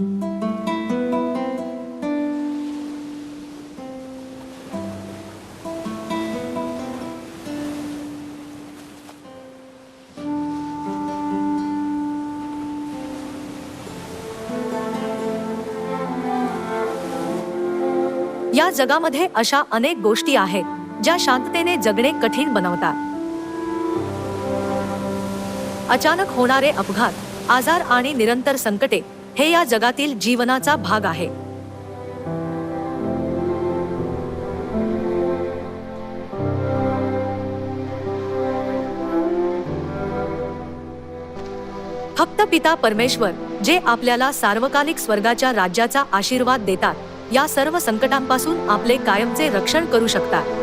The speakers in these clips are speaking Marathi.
या जगामध्ये अशा अनेक गोष्टी आहेत ज्या शांततेने जगणे कठीण बनवतात. अचानक होणारे अपघात आजार आणि निरंतर संकटे हे या जगातील जीवनाचा भाग आहे. फक्त पिता परमेश्वर जे आपल्याला सार्वकालिक स्वर्गाच्या राज्याचा आशीर्वाद देतात या सर्व संकटांपासून आपले कायमचे रक्षण करू शकतात.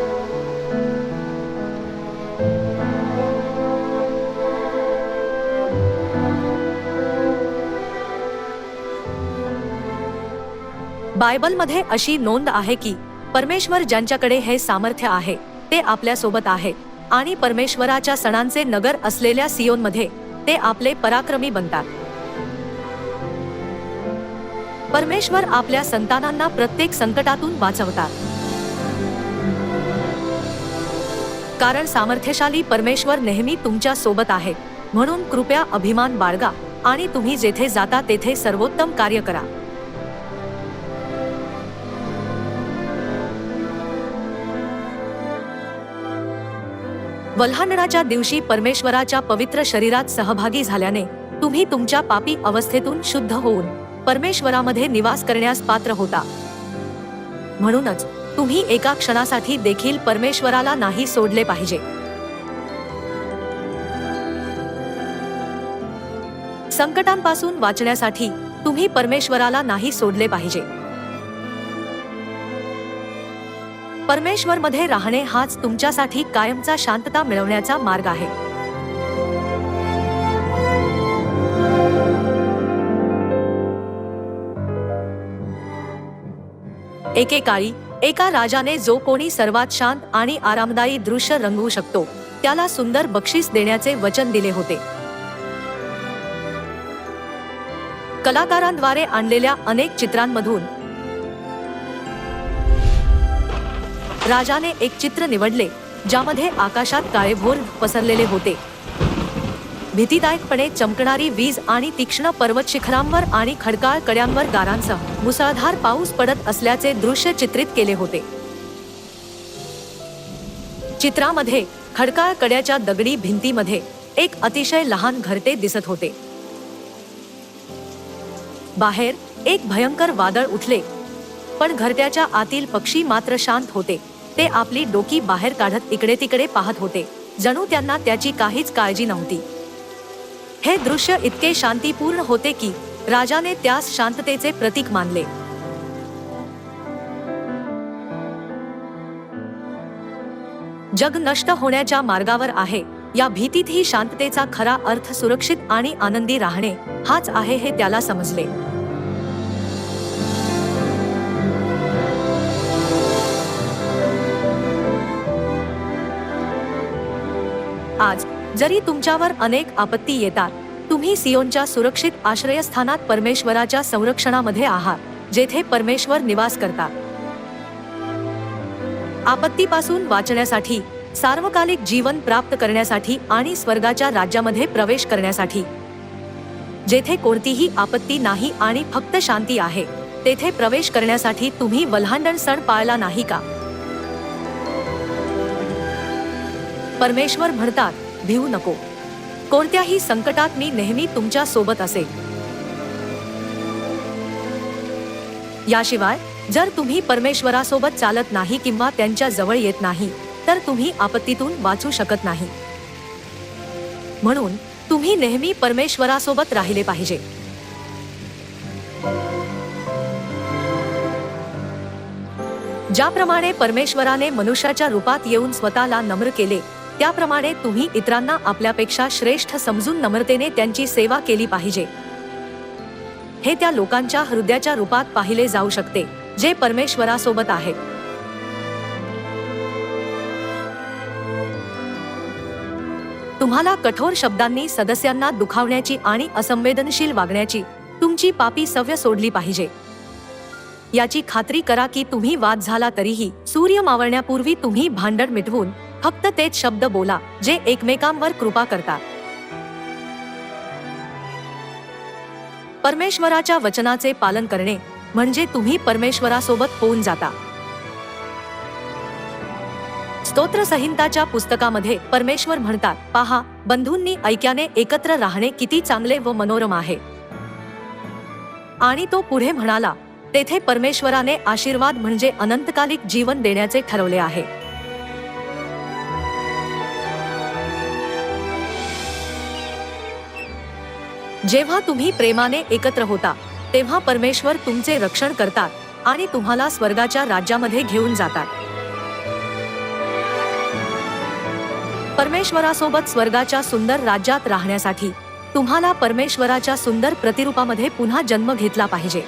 बायबलमध्ये अशी नोंद आहे की परमेश्वर ज्यांच्याकडे हे सामर्थ्य आहे ते आपल्यासोबत आहे. आणि परमेश्वराच्या सणांचे नगर असलेल्या सियोनमध्ये ते आपले पराक्रमी बनतात. परमेश्वर आपल्या संतानांना प्रत्येक संकटातून वाचवतात. कारण सामर्थ्यशाली परमेश्वर नेहमी तुमच्यासोबत आहे. म्हणून कृपया अभिमान बाळगा आणि तुम्ही जेथे जाता तेथे सर्वोत्तम कार्य करा. वल्हांडणाच्या दिवशी परमेश्वराच्या पवित्र शरीरात सहभागी झाल्याने तुम्ही तुमच्या पापी अवस्थेतून शुद्ध होऊन परमेश्वरामध्ये निवास करण्यास पात्र होता. म्हणूनच तुम्ही एका क्षणासाठी देखील परमेश्वराला नाही सोडले पाहिजे. संकटांपासून वाचण्यासाठी तुम्ही परमेश्वराला नाही सोडले पाहिजे. परमेश्वर मध्ये राहणे हाच तुमच्यासाठी कायमचा शांतता मिळवण्याचा मार्ग आहे. एकेकाळी एका राजाने जो कोणी सर्वात शांत आणि आरामदायी दृश्य रंगवू शकतो त्याला सुंदर बक्षीस देण्याचे वचन दिले होते. कलाकारांद्वारे आणलेल्या अनेक चित्रांमधून राजाने एक चित्र निवडले ज्यामध्ये आकाशात काळेभोर पसरलेले होते. भीतीदायकपणे चमकणारी वीज आणि तीक्ष्ण पर्वत शिखरांवर आणि खडकाळ कड्यांवर गारांसह मुसळधार पाऊस पडत असल्याचे दृश्य चित्रित केले होते. चित्रामध्ये खडकाळ कड्याच्या दगडी भिंतीमध्ये एक अतिशय लहान घरटे दिसत होते. बाहेर एक भयंकर वादळ उठले पण घरट्याच्या आतील पक्षी मात्र शांत होते. ते आपली डोकी बाहेर काढत इकडे तिकडे पाहत होते. जणू त्यांना त्याची काहीच काळजी नव्हती. हे दृश्य इतके शांतीपूर्ण होते की राजाने त्यास शांततेचे प्रतीक मानले. जग नष्ट होण्याच्या मार्गावर आहे. या भीतीतही शांततेचा खरा अर्थ सुरक्षित आणि आनंदी राहणे हाच आहे हे त्याला समजले. आज जरी तुमच्यावर अनेक आपत्ती येतात तुम्ही सियोनच्या सुरक्षित आश्रयस्थानात परमेश्वराच्या संरक्षणामध्ये आहात जेथे परमेश्वर निवास करतात. आपत्तीपासून वाचण्यासाठी सार्वकालिक जीवन प्राप्त करण्यासाठी आणि स्वर्गाच्या राज्यामध्ये प्रवेश करण्यासाठी. जेथे कोणतीही आपत्ती नाही आणि फक्त शांती आहे तेथे प्रवेश करण्यासाठी तुम्ही वल्हांडण सण पाळला नाही का? परमेश्वर म्हणतात भिवू नको. कोणत्याही संकटात मी नेहमी तुमच्यासोबत असे. याशिवाय जर तुम्ही परमेश्वरासोबत चालत नाही किंवा त्यांच्या जवळ येत नाही तर तुम्ही आपत्तीतून वाचू शकत नाही. म्हणून तुम्ही नेहमी परमेश्वरासोबत राहिले पाहिजे. ज्याप्रमाणे परमेश्वराने मनुष्याच्या रूपात येऊन स्वतःला नम्र केले त्याप्रमाणे तुम्ही इतरांना आपल्यापेक्षा श्रेष्ठ समजून नम्रतेने त्यांची सेवा केली पाहिजे. हे त्या लोकांच्या हृदयाच्या रूपात पाहिले जाऊ शकते जे परमेश्वरासोबत आहे. तुम्हाला कठोर शब्दांनी सदस्यांना दुखावण्याची आणि असंवेदनशील वागण्याची तुमची पापी सव्य सोडली पाहिजे. याची खात्री करा की तुम्ही वाद झाला तरीही सूर्य मावळण्यापूर्वी तुम्ही भांडण मिटवून फक्त तेच शब्द बोला जे एकमेकांवर कृपा करतात. परमेश्वराच्या वचनाचे पालन करणे म्हणजे तुम्ही परमेश्वरासोबत होऊन जाता. स्तोत्रसंहिताच्या पुस्तकामध्ये परमेश्वर म्हणतात पहा बंधूंनी ऐक्याने एकत्र राहणे किती चांगले व मनोरम आहे. आणि तो पुढे म्हणाला तेथे परमेश्वराने आशीर्वाद म्हणजे अनंतकालिक जीवन देण्याचे ठरवले आहे. जेव्हा तुम्ही प्रेमाने एकत्र होता तेव्हा परमेश्वर तुमचे रक्षण करतात आणि तुम्हाला स्वर्गाच्या राज्यामध्ये घेऊन जातात. परमेश्वरासोबत स्वर्गाच्या सुंदर राज्यात राहण्यासाठी तुम्हाला परमेश्वराच्या सुंदर प्रतिरूपामध्ये पुन्हा जन्म घेतला पाहिजे.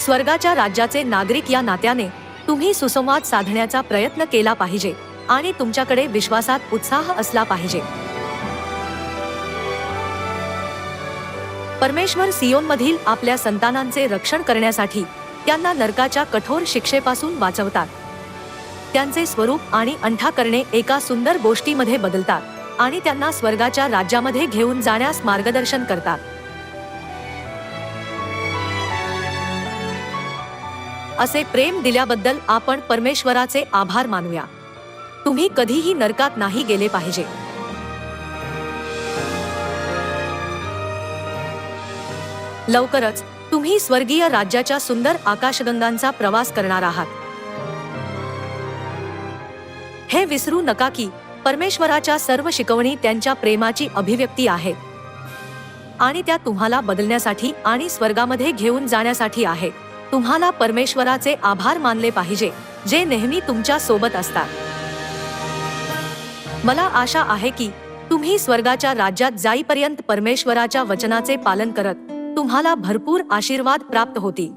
स्वर्गाच्या राज्याचे नागरिक या नात्याने तुम्ही सुसंवाद साधण्याचा प्रयत्न केला पाहिजे आणि तुमच्याकडे विश्वासात उत्साह असला पाहिजे. परमेश्वर सियोनमधील आपल्या संतानांचे रक्षण करण्यासाठी त्यांना नरकाच्या कठोर शिक्षेपासून वाचवतात. त्यांचे स्वरूप आणि अंठा करणे एका सुंदर गोष्टीमध्ये बदलतात आणि त्यांना स्वर्गाच्या राज्यामध्ये घेऊन जाण्यास मार्गदर्शन करतात. असे प्रेम दिल्याबद्दल आपण परमेश्वराचे आभार मानूया. तुम्ही कधीही नरकात नाही गेले पाहिजे. लवकरच तुम्ही स्वर्गीय राज्याच्या सुंदर आकाशगंगांचा प्रवास करणार आहात. हे विसरू नका की परमेश्वराच्या सर्व शिकवणी त्यांच्या प्रेमाची अभिव्यक्ती आहे. आणि त्या तुम्हाला बदलण्यासाठी आणि स्वर्गामध्ये घेऊन जाण्यासाठी आहे. तुम्हाला परमेश्वराचे आभार मानले पाहिजे जे नेहमी तुमच्यासोबत असतात. मला आशा आहे की तुम्ही स्वर्गाच्या राज्यात जाईपर्यंत परमेश्वराच्या वचनाचे पालन करत तुम्हाला भरपूर आशीर्वाद प्राप्त होतील